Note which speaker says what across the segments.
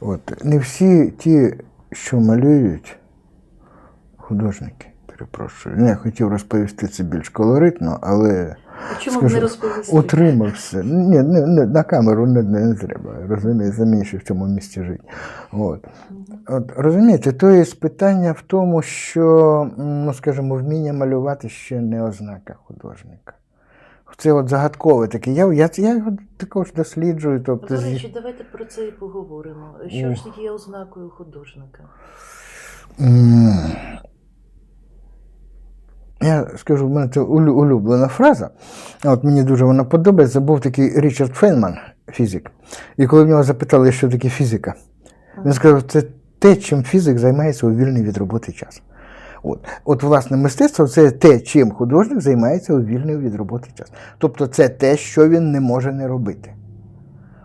Speaker 1: От, не всі ті, що малюють, художники, перепрошую. Ну, Я хотів розповісти це більш колоритно, але
Speaker 2: А чому б
Speaker 1: скажу,
Speaker 2: не розповісти?
Speaker 1: утримався. Ні, не, не, на камеру не, не, не треба, розумієте, ще в цьому місці жити. От. От, розумієте, то є питання в тому, що, ну, скажімо, вміння малювати ще не ознака художника. Це от загадкове таке. Я, я, я його також досліджую. Тобто,
Speaker 2: До речі, давайте про це і поговоримо. Що ж є ознакою художника?
Speaker 1: Я скажу, в мене це улюблена фраза. А От мені дуже вона подобається. Був такий Річард Фейнман, фізик. І коли в нього запитали, що таке фізика, він сказав, це те, чим фізик займається у вільний від роботи час. От, от, власне, мистецтво це те, чим художник займається у вільний від роботи час. Тобто це те, що він не може не робити.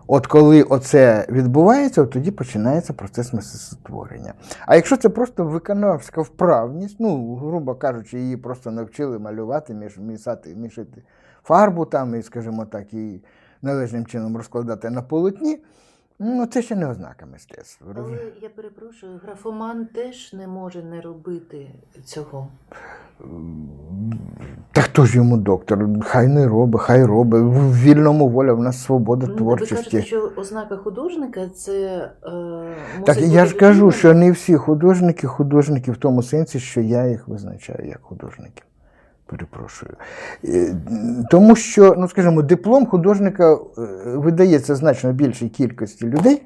Speaker 1: От коли оце відбувається, от тоді починається процес мистецтворення. А якщо це просто виконавська вправність, ну, грубо кажучи, її просто навчили малювати, між, місати, мішати фарбу там, і, скажімо так, і належним чином розкладати на полотні, ну це ще не ознака мистецтва.
Speaker 2: Але я перепрошую, графоман теж не може не робити цього.
Speaker 1: Та хто ж йому доктор? Хай не робить, хай робить. В вільному воля, в нас свобода
Speaker 2: Ну, Ви кажете, що ознака художника це е, мусить
Speaker 1: Так я ж кажу, що не всі художники художники в тому сенсі, що я їх визначаю як художників. Перепрошую. Е, Тому що, ну скажімо, диплом художника е, видається значно більшій кількості людей,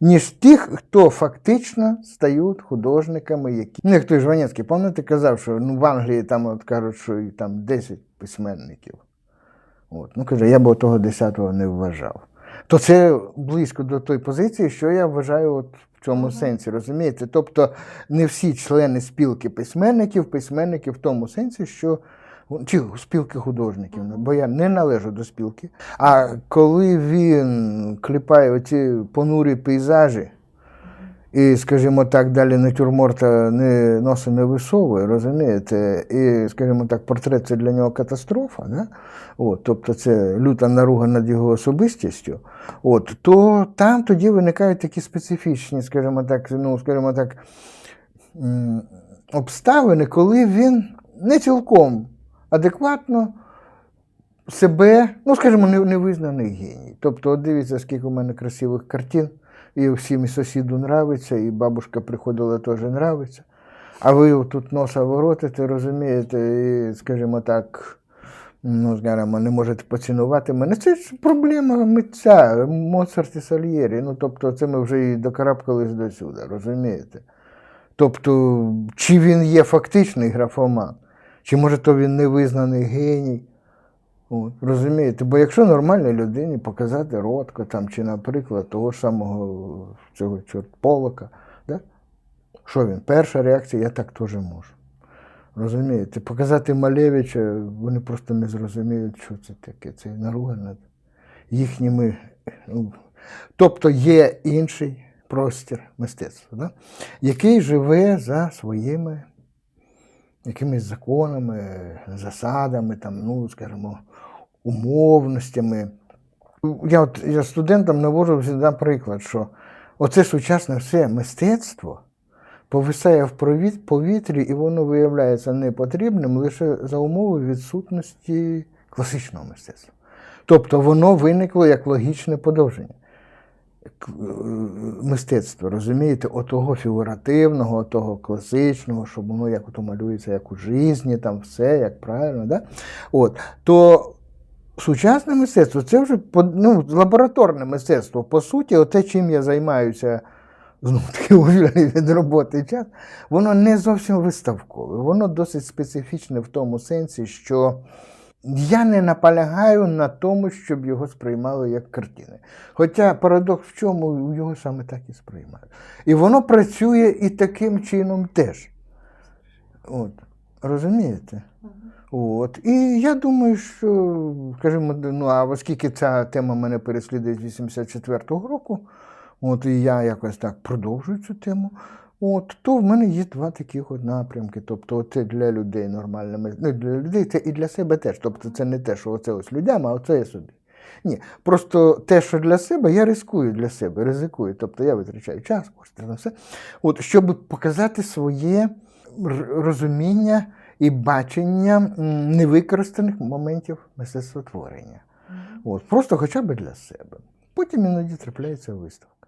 Speaker 1: ніж тих, хто фактично стають художниками, які. Ну, як той Жванецький, пам'ятаєте, казав, що ну, в Англії там от кажуть, що там 10 письменників. От. Ну, каже, я б того 10-го не вважав. То це близько до тої позиції, що я вважаю от в цьому
Speaker 2: Мгм.
Speaker 1: сенсі, розумієте? Тобто не всі члени спілки письменників, письменники в тому сенсі, що чи спілки художників, бо я не належу до спілки. А коли він кліпає оці понурі пейзажі, і, скажімо так, далі натюрморта не носи не висовує, розумієте? І, скажімо так, портрет це для нього катастрофа, да? От, тобто це люта наруга над його особистістю, от, то там тоді виникають такі специфічні, скажімо так, ну, скажімо так, обставини, коли він не цілком адекватно себе, ну, скажімо, не- невизнаний геній. Тобто, от дивіться, скільки у мене красивих картин, і всім і сусіду нравиться, і бабушка приходила теж нравиться. А ви тут носа воротите, розумієте, і, скажімо так, ну, скажімо, не можете поцінувати мене. Це ж проблема митця, Моцарт і Сальєрі. Ну, тобто, це ми вже і докарабкались до сюди, розумієте? Тобто, чи він є фактичний графоман, чи може то він невизнаний геній. От, розумієте? Бо якщо нормальній людині показати Ротко там, чи, наприклад, того самого цього чорт Полока, да? що він? Перша реакція, я так теж можу. Розумієте? Показати Малевича, вони просто не зрозуміють, що це таке. Це наруга над їхніми. ну, Тобто є інший простір мистецтва, да? який живе за своїми якимись законами, засадами, там, ну, скажімо, умовностями. Я, от, я студентам навожу завжди приклад, що оце сучасне все мистецтво повисає в повітрі, і воно виявляється непотрібним лише за умови відсутності класичного мистецтва. Тобто воно виникло як логічне подовження мистецтва, розумієте, отого фігуративного, отого класичного, щоб воно як ото малюється, як у житті, там все, як правильно. Да? От, то сучасне мистецтво це вже ну, лабораторне мистецтво. По суті, оте, чим я займаюся знову таки вільний від роботи час, воно не зовсім виставкове, воно досить специфічне в тому сенсі, що я не наполягаю на тому, щоб його сприймали як картини. Хоча парадокс в чому його саме так і сприймають. І воно працює і таким чином теж. От. Розумієте? От. І я думаю, що, скажімо, ну, а оскільки ця тема мене переслідує з 84-го року, от і я якось так продовжую цю тему, от, то в мене є два таких от напрямки. Тобто, це для людей нормальне, ми- ну, для людей це і для себе теж. Тобто, це не те, що оце ось людям, а оце я собі. Ні, просто те, що для себе, я рискую для себе, ризикую. Тобто я витрачаю час, кошти на все, от, щоб показати своє розуміння і бачення невикористаних моментів мистецтвотворення. От, просто хоча б для себе. Потім іноді трапляється виставка.